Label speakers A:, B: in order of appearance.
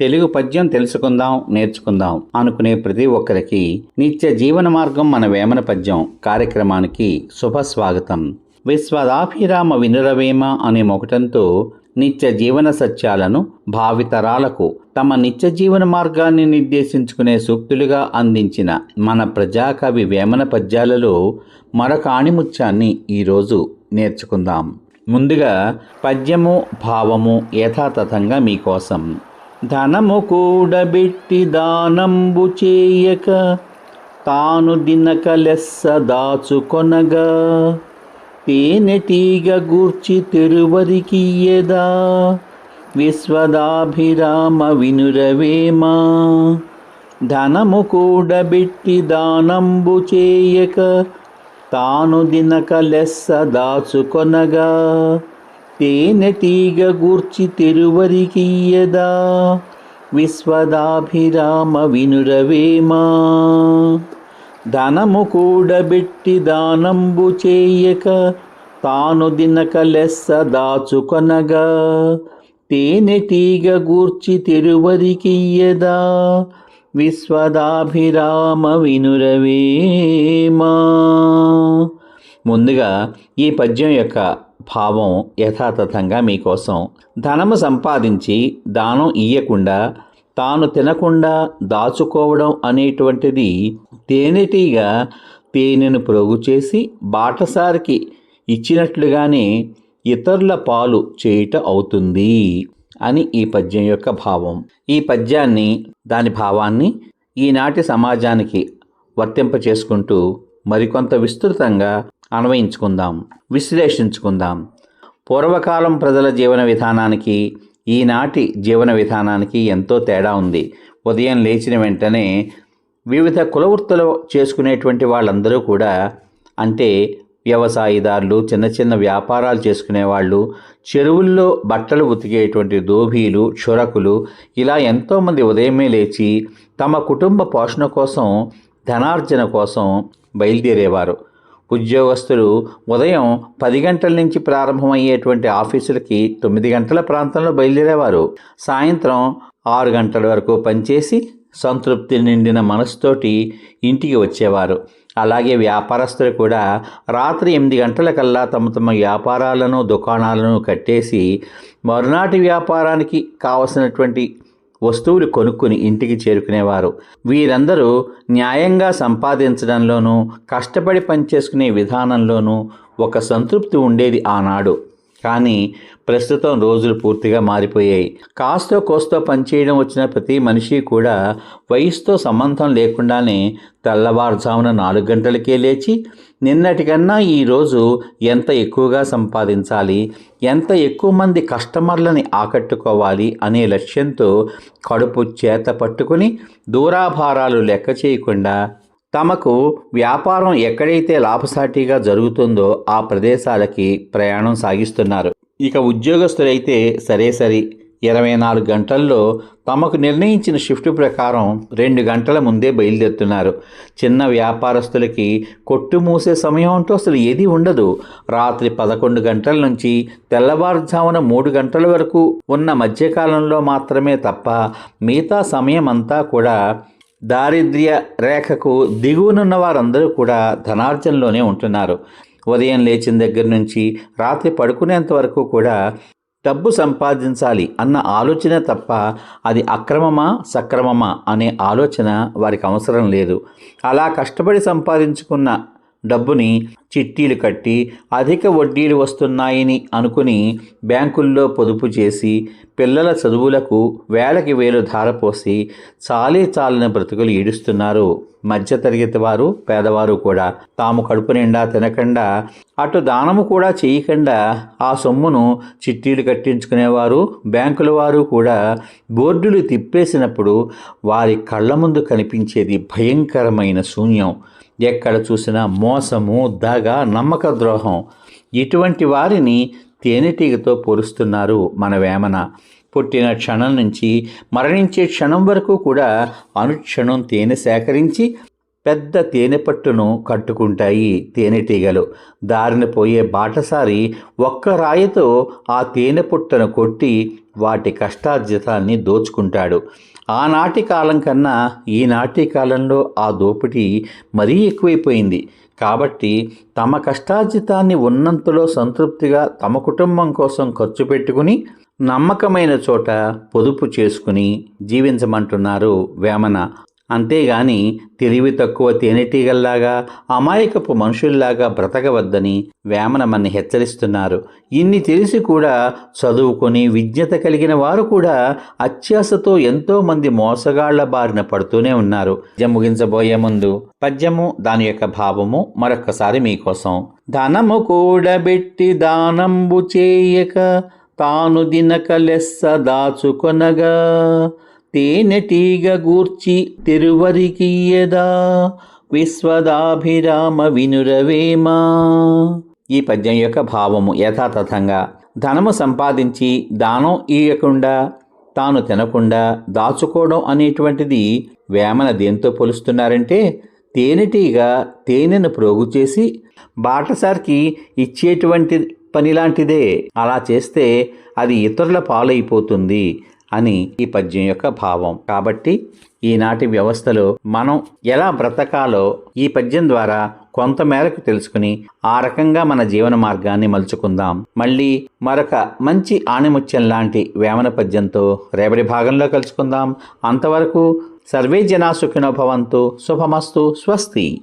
A: తెలుగు పద్యం తెలుసుకుందాం నేర్చుకుందాం అనుకునే ప్రతి ఒక్కరికి నిత్య జీవన మార్గం మన వేమన పద్యం కార్యక్రమానికి శుభ స్వాగతం. విశ్వదాభిరామ వినురవేమ అనే మొకటంతో నిత్య జీవన సత్యాలను భావితరాలకు తమ నిత్య జీవన మార్గాన్ని నిర్దేశించుకునే సూక్తులుగా అందించిన మన ప్రజాకవి వేమన పద్యాలలో మరొక ఆణిముత్యాన్ని ఈరోజు నేర్చుకుందాం. ముందుగా పద్యము భావము యథాతథంగా మీకోసం. ధనము కూడబెట్టి దానంబు చేయక తాను దినక లెస్స దాచుకొనగా. తేనెటీగ గూర్చి తిరువరికియ్యదా విశ్వదాభిరామ వినురవేమా? ధనము కూడబెట్టి దానంబు చేయక తాను దినక లెస్స దాచుకొనగా. తేనెటీగ గూర్చి తిరువరికియ్యదా విశ్వదాభిరామ వినురవేమా ధనము కూడబెట్టి దానంబు చేయక తాను దినక లెస్స దాచుకొనగా తేనెటీగ గూర్చి తిరువరికియ్యదా విశ్వదాభిరామ వినురవేమా ముందుగా ఈ పద్యం యొక్క భావం యథాతథంగా మీకోసం. ధనము సంపాదించి దానం ఇయ్యకుండా తాను తినకుండా దాచుకోవడం అనేటువంటిది తేనెటీగా తేనెను ప్రోగు చేసి బాటసారికి ఇచ్చినట్లుగానే ఇతరుల పాలు చేయుట అవుతుంది అని ఈ పద్యం యొక్క భావం. ఈ పద్యాన్ని దాని భావాన్ని ఈనాటి సమాజానికి వర్తింప చేసుకుంటూ మరికొంత విస్తృతంగా అన్వయించుకుందాం విశ్లేషించుకుందాం. పూర్వకాలం ప్రజల జీవన విధానానికి ఈనాటి జీవన విధానానికి ఎంతో తేడా ఉంది. ఉదయం లేచిన వెంటనే వివిధ కులవృత్తులు చేసుకునేటువంటి వాళ్ళందరూ కూడా అంటే వ్యవసాయదారులు చిన్న చిన్న వ్యాపారాలు చేసుకునేవాళ్ళు చెరువుల్లో బట్టలు ఉతికేటువంటి దోబీలు చురకులు ఇలా ఎంతోమంది ఉదయమే లేచి తమ కుటుంబ పోషణ కోసం ధనార్జన కోసం బయలుదేరేవారు. ఉద్యోగస్తులు ఉదయం పది గంటల నుంచి ప్రారంభమయ్యేటువంటి ఆఫీసులకి తొమ్మిది గంటల ప్రాంతంలో బయలుదేరేవారు. సాయంత్రం ఆరు గంటల వరకు పనిచేసి సంతృప్తి నిండిన మనసుతోటి ఇంటికి వచ్చేవారు. అలాగే వ్యాపారస్తులు కూడా రాత్రి ఎనిమిది గంటలకల్లా తమ తమ వ్యాపారాలను దుకాణాలను కట్టేసి మరునాటి వ్యాపారానికి కావలసినటువంటి వస్తువులు కొనుక్కుని ఇంటికి చేరుకునేవారు. వీరందరూ న్యాయంగా సంపాదించడంలోనూ కష్టపడి పనిచేసుకునే విధానంలోనూ ఒక సంతృప్తి ఉండేది ఆనాడు. కానీ ప్రస్తుతం రోజులు పూర్తిగా మారిపోయాయి. కాస్తో కోస్తో పనిచేయడం వచ్చిన ప్రతి మనిషి కూడా వయసుతో సంబంధం లేకుండానే తెల్లవారుజామున నాలుగు గంటలకే లేచి నిన్నటికన్నా ఈరోజు ఎంత ఎక్కువగా సంపాదించాలి ఎంత ఎక్కువ మంది కస్టమర్లని ఆకట్టుకోవాలి అనే లక్ష్యంతో కడుపు చేత పట్టుకుని దూరాభారాలు లెక్క చేయకుండా తమకు వ్యాపారం ఎక్కడైతే లాభసాటిగా జరుగుతుందో ఆ ప్రదేశాలకి ప్రయాణం సాగిస్తున్నారు. ఇక ఉద్యోగస్తులైతే సరే సరి ఇరవై నాలుగు గంటల్లో తమకు నిర్ణయించిన షిఫ్ట్ ప్రకారం రెండు గంటల ముందే బయలుదేరుతున్నారు. చిన్న వ్యాపారస్తులకి కొట్టు మూసే సమయం అంటూ అసలు ఏది ఉండదు. రాత్రి పదకొండు గంటల నుంచి తెల్లవారుజామున మూడు గంటల వరకు ఉన్న మధ్యకాలంలో మాత్రమే తప్ప మిగతా సమయం అంతా కూడా దారిద్ర్య రేఖకు దిగువనున్న వారందరూ కూడా ధనార్జనలోనే ఉంటున్నారు. ఉదయం లేచిన దగ్గర నుంచి రాత్రి పడుకునేంత వరకు కూడా డబ్బు సంపాదించాలి అన్న ఆలోచన తప్ప అది అక్రమమా సక్రమమా అనే ఆలోచన వారికి అవసరం లేదు. అలా కష్టపడి సంపాదించుకున్న డబ్బుని చిట్టీలు కట్టి అధిక వడ్డీలు వస్తున్నాయని అనుకుని బ్యాంకుల్లో పొదుపు చేసి పిల్లల చదువులకు వేలకి వేలు ధారపోసి చాలే చాలని బ్రతుకులు ఈడుస్తున్నారు. మధ్యతరగతి వారు పేదవారు కూడా తాము కడుపు నిండా తినకుండా అటు దానము కూడా చేయకుండా ఆ సొమ్మును చిట్టీలు కట్టించుకునేవారు బ్యాంకుల వారు కూడా బోర్డులు తిప్పేసినప్పుడు వారి కళ్ళ ముందు కనిపించేది భయంకరమైన శూన్యం. ఎక్కడ చూసినా మోసము దగ నమ్మక ద్రోహం. ఇటువంటి వారిని తేనెటీగతో పోలుస్తున్నారు మన వేమన. పుట్టిన క్షణం నుంచి మరణించే క్షణం వరకు కూడా అనుక్షణం తేనె సేకరించి పెద్ద తేనె పట్టును కట్టుకుంటాయి తేనెటీగలు. దారిన పోయే బాటసారి ఒక్క రాయితో ఆ తేనె పుట్టను కొట్టి వాటి కష్టార్జితాన్ని దోచుకుంటాడు. ఆనాటి కాలం కన్నా ఈనాటి కాలంలో ఆ దోపిడీ మరీ ఎక్కువైపోయింది. కాబట్టి తమ కష్టార్జితాన్ని ఉన్నంతలో సంతృప్తిగా తమ కుటుంబం కోసం ఖర్చు పెట్టుకుని నమ్మకమైన చోట పొదుపు చేసుకుని జీవించమంటున్నారు వేమన. అంతేగాని తెలివి తక్కువ తేనెటీగల్లాగా అమాయకపు మనుషుల్లాగా బ్రతకవద్దని వేమన హెచ్చరిస్తున్నారు. ఇన్ని తెలిసి కూడా చదువుకొని విజ్ఞత కలిగిన వారు కూడా అత్యాశతో ఎంతోమంది మోసగాళ్ళ బారిన పడుతూనే ఉన్నారు. పద్యం ముగించబోయే ముందు పద్యము దాని యొక్క భావము మరొక్కసారి మీకోసం. ధనము కూడబెట్టి దానంబు చేయక తాను దినక లెస్స దాచుకొనగా తేనెటీగ గూర్చి తిరువరికీయదా విశ్వదాభిరామ వినురవేమా? ఈ పద్యం యొక్క భావము యథాతథంగా ధనము సంపాదించి దానం ఇయ్యకుండా తాను తినకుండా దాచుకోవడం అనేటువంటిది వేమన దేంతో పోలుస్తున్నారంటే తేనెటీగ తేనెను ప్రోగు చేసి బాటసారికి ఇచ్చేటువంటి పని లాంటిదే అలా చేస్తే అది ఇతరుల పాలైపోతుంది. అని ఈ పద్యం యొక్క భావం. కాబట్టి ఈనాటి వ్యవస్థలో మనం ఎలా బ్రతకాలో ఈ పద్యం ద్వారా కొంతమేరకు తెలుసుకుని ఆ రకంగా మన జీవన మార్గాన్ని మలుచుకుందాం. మళ్ళీ మరొక మంచి ఆణిముత్యం లాంటి వేమన పద్యంతో రేపటి భాగంలో కలుసుకుందాం. అంతవరకు సర్వే జనా సుఖినోభవంతు శుభమస్తు. స్వస్తి.